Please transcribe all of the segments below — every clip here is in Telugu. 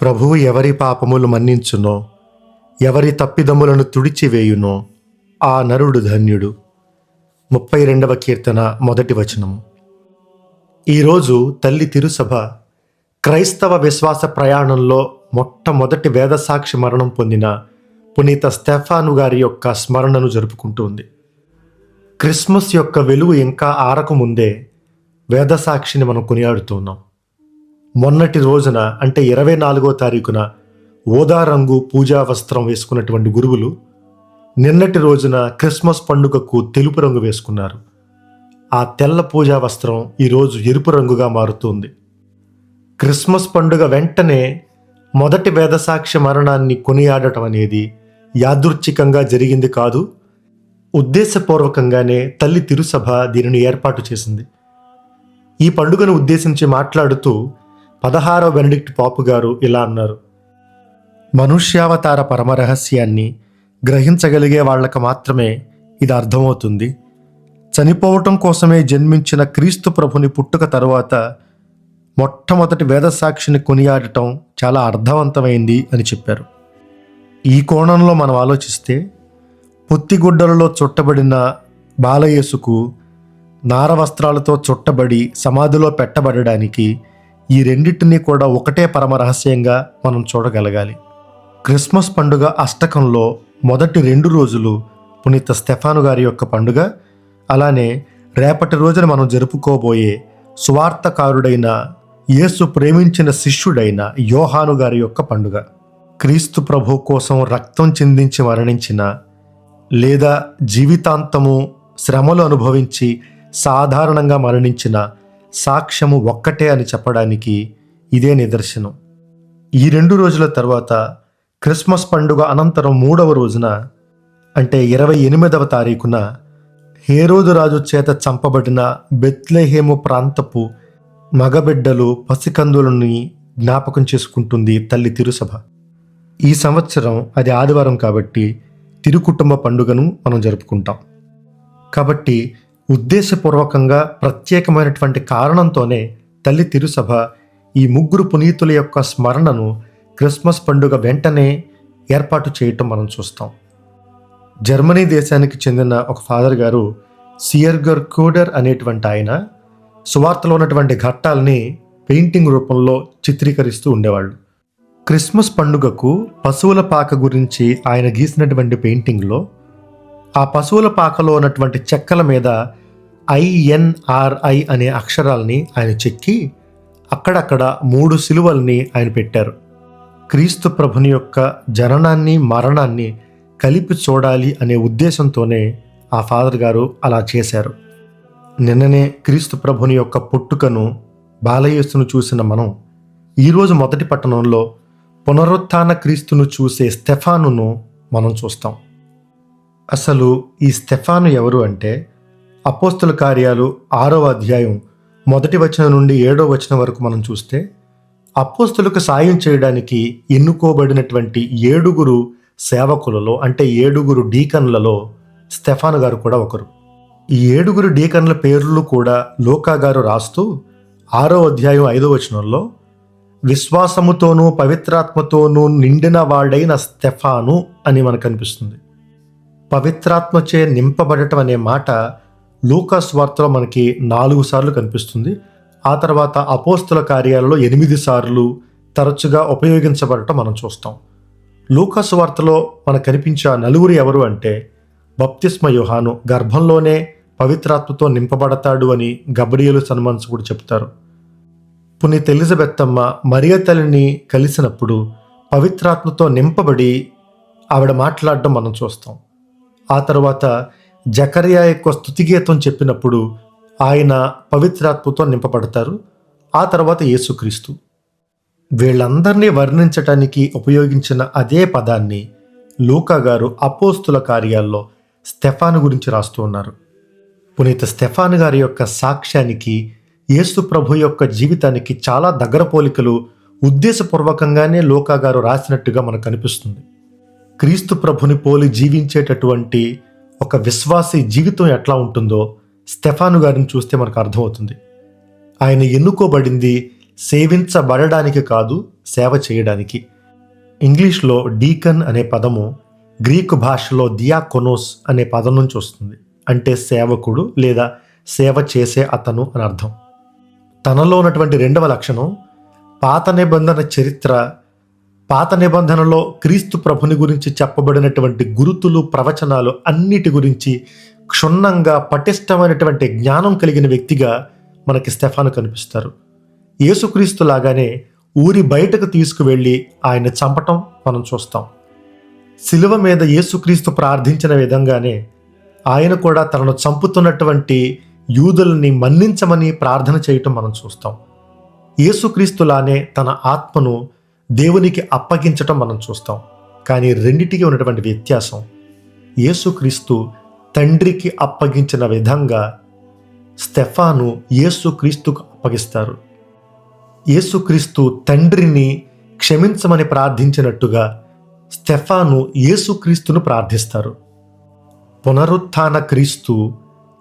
ప్రభువు ఎవరి పాపములు మన్నించునో ఎవరి తప్పిదములను తుడిచివేయునో ఆ నరుడు ధన్యుడు. ముప్పై రెండవ కీర్తన మొదటి వచనము. ఈరోజు తల్లి తిరుసభ క్రైస్తవ విశ్వాస ప్రయాణంలో మొట్టమొదటి వేదసాక్షి మరణం పొందిన పునీత స్టెఫాను గారి యొక్క స్మరణను జరుపుకుంటుంది క్రిస్మస్ యొక్క వెలుగు ఇంకా ఆరకముందే వేదసాక్షిని మనం కొనియాడుతున్నాం మొన్నటి రోజున అంటే ఇరవై నాలుగో తారీఖున ఓదా రంగు పూజా వస్త్రం వేసుకున్నటువంటి గురువులు నిన్నటి రోజున క్రిస్మస్ పండుగకు తెలుపు రంగు వేసుకున్నారు. ఆ తెల్ల పూజా వస్త్రం ఈరోజు ఎరుపు రంగుగా మారుతుంది. క్రిస్మస్ పండుగ వెంటనే మొదటి వేదసాక్ష్య మరణాన్ని కొనియాడటం అనేది యాదృచ్ఛికంగా జరిగింది కాదు ఉద్దేశపూర్వకంగానే తల్లి తిరుసభ దీనిని ఏర్పాటు చేసింది. ఈ పండుగను ఉద్దేశించి మాట్లాడుతూ పదహారో బెనడిక్ట్ పాపు గారు ఇలా అన్నారు. మనుష్యావతార పరమరహస్యాన్ని గ్రహించగలిగే వాళ్ళకు మాత్రమే ఇది అర్థమవుతుంది. చనిపోవటం కోసమే జన్మించిన క్రీస్తు ప్రభుని పుట్టుక తరువాత మొట్టమొదటి వేదసాక్షిని కొనియాడటం చాలా అర్థవంతమైంది అని చెప్పారు. ఈ కోణంలో మనం ఆలోచిస్తే పొత్తిగుడ్డలలో చుట్టబడిన బాలయేసుకు నార వస్త్రాలతో చుట్టబడి సమాధిలో పెట్టబడడానికి ఈ రెండింటినీ కూడా ఒకటే పరమ రహస్యంగా మనం చూడగలగాలి. క్రిస్మస్ పండుగ అష్టకంలో మొదటి రెండు రోజులు పునీత స్టెఫాను గారి యొక్క పండుగ అలానే రేపటి రోజున మనం జరుపుకోబోయే సువార్తకారుడైన యేసు ప్రేమించిన శిష్యుడైన యోహాను గారి యొక్క పండుగ. క్రీస్తు ప్రభు కోసం రక్తం చిందించి మరణించిన లేదా జీవితాంతము శ్రమలు అనుభవించి సాధారణంగా మరణించిన సాక్ష్యము ఒక్కటే అని చెప్పడానికి ఇదే నిదర్శనం. ఈ రెండు రోజుల తర్వాత క్రిస్మస్ పండుగ అనంతరం మూడవ రోజున అంటే ఇరవై ఎనిమిదవ తారీఖున హేరోదు రాజు చేత చంపబడిన బెత్లెహేము ప్రాంతపు మగబిడ్డలు పసికందులని జ్ఞాపకం చేసుకుంటుంది తల్లి తిరుసభ. ఈ సంవత్సరం అది ఆదివారం కాబట్టి తిరుకుటుంబ పండుగను మనం జరుపుకుంటాం. కాబట్టి ఉద్దేశపూర్వకంగా ప్రత్యేకమైనటువంటి కారణంతోనే తల్లి తిరుసభ ఈ ముగ్గురు పునీతుల యొక్క స్మరణను క్రిస్మస్ పండుగ వెంటనే ఏర్పాటు చేయటం మనం చూస్తాం. జర్మనీ దేశానికి చెందిన ఒక ఫాదర్ గారు సియర్గర్ కూడర్ అనేటువంటి ఆయన సువార్తలో ఉన్నటువంటి ఘట్టాలని పెయింటింగ్ రూపంలో చిత్రీకరిస్తూ ఉండేవాళ్ళు. క్రిస్మస్ పండుగకు పశువుల పాక గురించి ఆయన గీసినటువంటి పెయింటింగ్లో ఆ పశువుల పాకలో ఉన్నటువంటి చెక్కల మీద ఐఎన్ఆర్ఐ అనే అక్షరాల్ని ఆయన చెక్కి అక్కడక్కడ మూడు సిలువల్ని ఆయన పెట్టారు. క్రీస్తు ప్రభుని యొక్క జననాన్ని మరణాన్ని కలిపి చూడాలి అనే ఉద్దేశంతోనే ఆ ఫాదర్ గారు అలా చేశారు. నిన్ననే క్రీస్తు ప్రభుని యొక్క పుట్టుకను బాలయేసును చూసిన మనం ఈరోజు మొదటి పట్టణంలో పునరుత్థాన క్రీస్తును చూసే స్టెఫానును మనం చూస్తాం. అసలు ఈ స్టెఫాను ఎవరు అంటే? అపోస్తుల కార్యాలు ఆరవ అధ్యాయం మొదటి వచనం నుండి ఏడో వచనం వరకు మనం చూస్తే అపోస్తులకు సాయం చేయడానికి ఎన్నుకోబడినటువంటి ఏడుగురు సేవకులలో అంటే ఏడుగురు డీకన్లలో స్టెఫాను గారు కూడా ఒకరు. ఈ ఏడుగురు డీకన్ల పేర్లు కూడా లోకా గారు రాస్తూ ఆరో అధ్యాయం ఐదో వచనంలో విశ్వాసముతోనూ పవిత్రాత్మతోనూ నిండిన వాడైన స్టెఫాను అని మనకు అనిపిస్తుంది. పవిత్రాత్మచే నింపబడటం అనే మాట లూకాస్ వార్తలో మనకి నాలుగు సార్లు కనిపిస్తుంది. ఆ తర్వాత అపోస్తుల కార్యాలలో ఎనిమిది సార్లు తరచుగా ఉపయోగించబడటం మనం చూస్తాం. లూకాస్ వార్తలో మనకు కనిపించే నలుగురు ఎవరు అంటే బప్తిస్మ యోహాను గర్భంలోనే పవిత్రాత్మతో నింపబడతాడు అని గబ్రియలు సన్మాన్సుకుడు చెప్తారు. పునీత్ ఎలిజబెత్తమ్మ మరియ తల్లిని కలిసినప్పుడు పవిత్రాత్మతో నింపబడి ఆవిడ మాట్లాడడం మనం చూస్తాం. ఆ తర్వాత జకర్యా యొక్క స్థుతిగీతం చెప్పినప్పుడు ఆయన పవిత్రాత్మతో నింపబడతారు. ఆ తర్వాత యేసుక్రీస్తు. వీళ్ళందరినీ వర్ణించటానికి ఉపయోగించిన అదే పదాన్ని లూకా గారు అపోస్తుల కార్యాల్లో స్టెఫాన్ గురించి రాస్తూ ఉన్నారు. పునీత స్టెఫాన్ గారి యొక్క సాక్ష్యానికి యేసు ప్రభు యొక్క జీవితానికి చాలా దగ్గర పోలికలు ఉద్దేశపూర్వకంగానే లోకా గారు రాసినట్టుగా మనకు కనిపిస్తుంది క్రీస్తు ప్రభుని పోలి జీవించేటటువంటి ఒక విశ్వాసి జీవితం ఎట్లా ఉంటుందో స్టెఫాను గారిని చూస్తే మనకు అర్థమవుతుంది. ఆయన ఎన్నుకోబడింది సేవించబడడానికి కాదు సేవ చేయడానికి. ఇంగ్లీష్లో డీకన్ అనే పదము గ్రీకు భాషలో దియాకొనోస్ అనే పదం నుంచి వస్తుంది. అంటే సేవకుడు లేదా సేవ చేసే అతను అని అర్థం. తనలో ఉన్నటువంటి రెండవ లక్షణం పాత నిబంధన చరిత్ర పాత నిబంధనలో క్రీస్తు ప్రభుని గురించి చెప్పబడినటువంటి గురుతులు ప్రవచనాలు అన్నిటి గురించి క్షుణ్ణంగా పటిష్టమైనటువంటి జ్ఞానం కలిగిన వ్యక్తిగా మనకి స్టెఫాను కనిపిస్తారు. యేసుక్రీస్తు లాగానే ఊరి బయటకు తీసుకువెళ్ళి ఆయన చంపటం మనం చూస్తాం. శిలువ మీద యేసుక్రీస్తు ప్రార్థించిన విధంగానే ఆయన కూడా తనను చంపుతున్నటువంటి యూదుల్ని మన్నించమని ప్రార్థన చేయటం మనం చూస్తాం. యేసుక్రీస్తులానే తన ఆత్మను దేవునికి అప్పగించటం మనం చూస్తాం. కానీ రెండిటికి ఉన్నటువంటి వ్యత్యాసం యేసుక్రీస్తు తండ్రికి అప్పగించిన విధంగా స్టెఫాను యేసుక్రీస్తుకు అప్పగిస్తారు. యేసుక్రీస్తు తండ్రిని క్షమించమని ప్రార్థించినట్టుగా స్టెఫాను యేసుక్రీస్తును ప్రార్థిస్తారు. పునరుత్థాన క్రీస్తు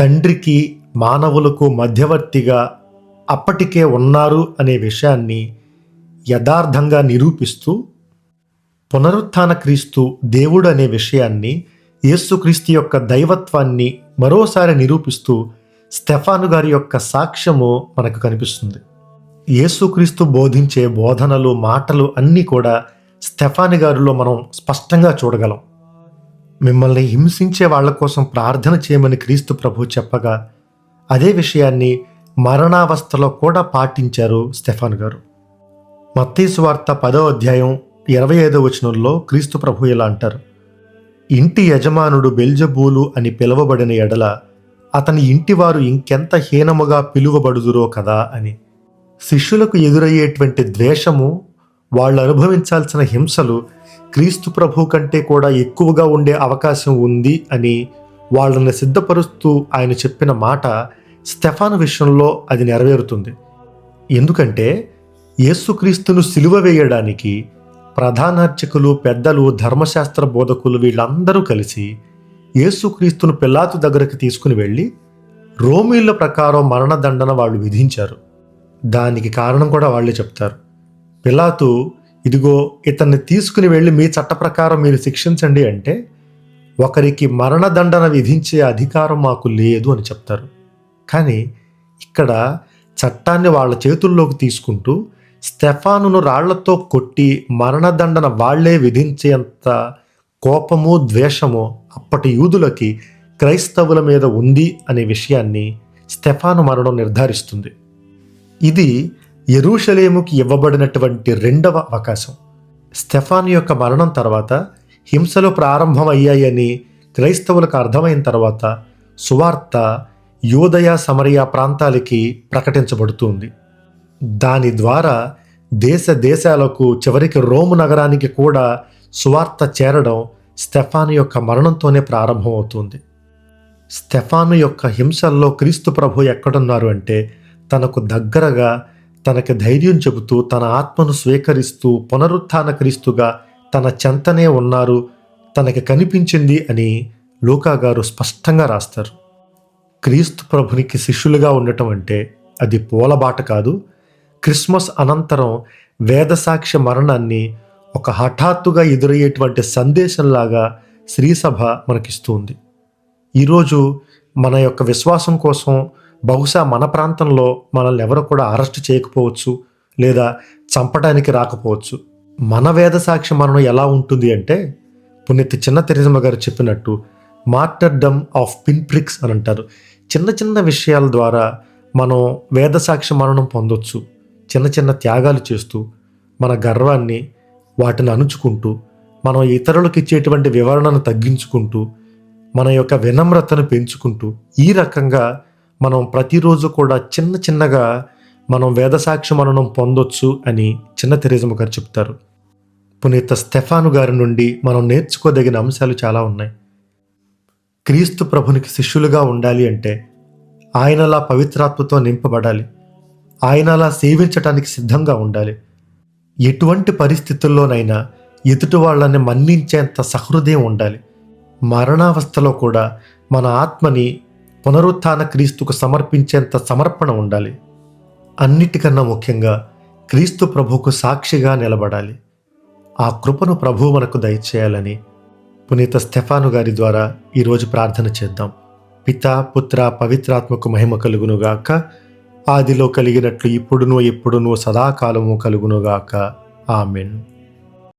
తండ్రికి మానవులకు మధ్యవర్తిగా అప్పటికే ఉన్నారు అనే విషయాన్ని యథార్థంగా నిరూపిస్తూ పునరుత్థాన క్రీస్తు దేవుడు అనే విషయాన్ని యేసుక్రీస్తు యొక్క దైవత్వాన్ని మరోసారి నిరూపిస్తూ స్టెఫాను గారి యొక్క సాక్ష్యము మనకు కనిపిస్తుంది. యేసుక్రీస్తు బోధించే బోధనలు మాటలు అన్నీ కూడా స్టెఫాని గారిలో మనం స్పష్టంగా చూడగలం. మిమ్మల్ని హింసించే వాళ్ళ కోసం ప్రార్థన చేయమని క్రీస్తు ప్రభు చెప్పగా అదే విషయాన్ని మరణావస్థలో కూడా పాటించారు స్టెఫాన్ గారు. మత్తీసువార్త పదో అధ్యాయం ఇరవై ఐదో వచనంలో క్రీస్తు ప్రభు ఇలా అంటారు. ఇంటి యజమానుడు బెల్జబూలు అని పిలువబడిన ఎడల అతని ఇంటివారు ఇంకెంత హీనముగా పిలువబడుదురో కదా అని. శిష్యులకు ఎదురయ్యేటువంటి ద్వేషము వాళ్ళు అనుభవించాల్సిన హింసలు క్రీస్తు ప్రభు కంటే కూడా ఎక్కువగా ఉండే అవకాశం ఉంది అని వాళ్ళని సిద్ధపరుస్తూ ఆయన చెప్పిన మాట స్టెఫాన్ విషయంలో అది నెరవేరుతుంది. ఎందుకంటే యేసుక్రీస్తును సిలువ వేయడానికి ప్రధానార్చకులు పెద్దలు ధర్మశాస్త్ర బోధకులు వీళ్ళందరూ కలిసి యేసుక్రీస్తును పిల్లాతు దగ్గరికి తీసుకుని వెళ్ళి రోమిళ్ళ ప్రకారం మరణదండన వాళ్ళు విధించారు. దానికి కారణం కూడా వాళ్ళే చెప్తారు. పిలాతు ఇదిగో ఇతన్ని తీసుకుని వెళ్ళి మీ చట్ట ప్రకారం మీరు శిక్షించండి అంటే ఒకరికి మరణదండన విధించే అధికారం మాకు లేదు అని చెప్తారు. కానీ ఇక్కడ చట్టాన్ని వాళ్ళ చేతుల్లోకి తీసుకుంటూ స్టెఫానును రాళ్ళతో కొట్టి మరణదండన వాళ్ళే విధించేంత కోపము ద్వేషము అప్పటి యూదులకి క్రైస్తవుల మీద ఉంది అనే విషయాన్ని స్టెఫాను మరణం నిర్ధారిస్తుంది. ఇది ఎరూషలేముకి ఇవ్వబడినటువంటి రెండవ అవకాశం. స్టెఫాన్ యొక్క మరణం తర్వాత హింసలు ప్రారంభమయ్యాయని క్రైస్తవులకు అర్థమైన తర్వాత సువార్త యోదయ సమరయ ప్రాంతాలకి ప్రకటించబడుతుంది దాని ద్వారా దేశ దేశాలకు చివరికి రోము నగరానికి కూడా సువార్త చేరడం స్టెఫాను యొక్క మరణంతోనే ప్రారంభమవుతుంది. స్టెఫాను యొక్క హింసల్లో క్రీస్తు ప్రభు ఎక్కడున్నారు అంటే తనకు దగ్గరగా తనకి ధైర్యం చెబుతూ తన ఆత్మను స్వీకరిస్తూ పునరుత్థాన క్రీస్తుగా తన చెంతనే ఉన్నారు తనకి కనిపించింది అని లూకా గారు స్పష్టంగా రాస్తారు. క్రీస్తు ప్రభునికి శిష్యులుగా ఉండటం అంటే అది పూలబాట కాదు క్రిస్మస్ అనంతరం వేదసాక్ష్య మరణాన్ని ఒక హఠాత్తుగా ఎదురయ్యేటువంటి సందేశంలాగా శ్రీసభ మనకిస్తుంది. ఈరోజు మన యొక్క విశ్వాసం కోసం బహుశా మన ప్రాంతంలో మనల్ని ఎవరు కూడా అరెస్ట్ చేయకపోవచ్చు లేదా చంపడానికి రాకపోవచ్చు. మన వేదసాక్షి మరణం ఎలా ఉంటుంది అంటే పుణ్యతి చిన్న తెరిజమ్మ గారు చెప్పినట్టు మార్టర్డమ్ ఆఫ్ పిన్ప్రిక్స్ అని అంటారు. చిన్న చిన్న విషయాల ద్వారా మనం వేదసాక్షి మరణం పొందొచ్చు. చిన్న చిన్న త్యాగాలు చేస్తూ మన గర్వాన్ని వాటిని అణుచుకుంటూ మనం ఇతరులకు ఇచ్చేటువంటి వివరణను తగ్గించుకుంటూ మన యొక్క వినమ్రతను పెంచుకుంటూ ఈ రకంగా మనం ప్రతిరోజు కూడా చిన్న చిన్నగా మనం వేదసాక్షి మననం పొందొచ్చు అని చిన్న తెరేజమ్మ గారు చెప్తారు. పునీత స్టెఫాను గారి నుండి మనం నేర్చుకోదగిన అంశాలు చాలా ఉన్నాయి. క్రీస్తు ప్రభునికి శిష్యులుగా ఉండాలి అంటే ఆయనలా పవిత్రాత్మతో నింపబడాలి. ఆయన అలా సేవించటానికి సిద్ధంగా ఉండాలి. ఎటువంటి పరిస్థితుల్లోనైనా ఎదుటి వాళ్ళని మన్నించేంత సహృదయం ఉండాలి. మరణావస్థలో కూడా మన ఆత్మని పునరుత్థాన క్రీస్తుకు సమర్పించేంత సమర్పణ ఉండాలి. అన్నిటికన్నా ముఖ్యంగా క్రీస్తు ప్రభుకు సాక్షిగా నిలబడాలి. ఆ కృపను ప్రభు మనకు దయచేయాలని పునీత స్టెఫాను గారి ద్వారా ఈరోజు ప్రార్థన చేద్దాం. పిత పుత్ర పవిత్రాత్మకు మహిమ కలుగునుగాక. ఆదిలో కలిగినట్లు ఇప్పుడునో ఎప్పుడునో సదాకాలము కలుగునుగాక. ఆమెన్.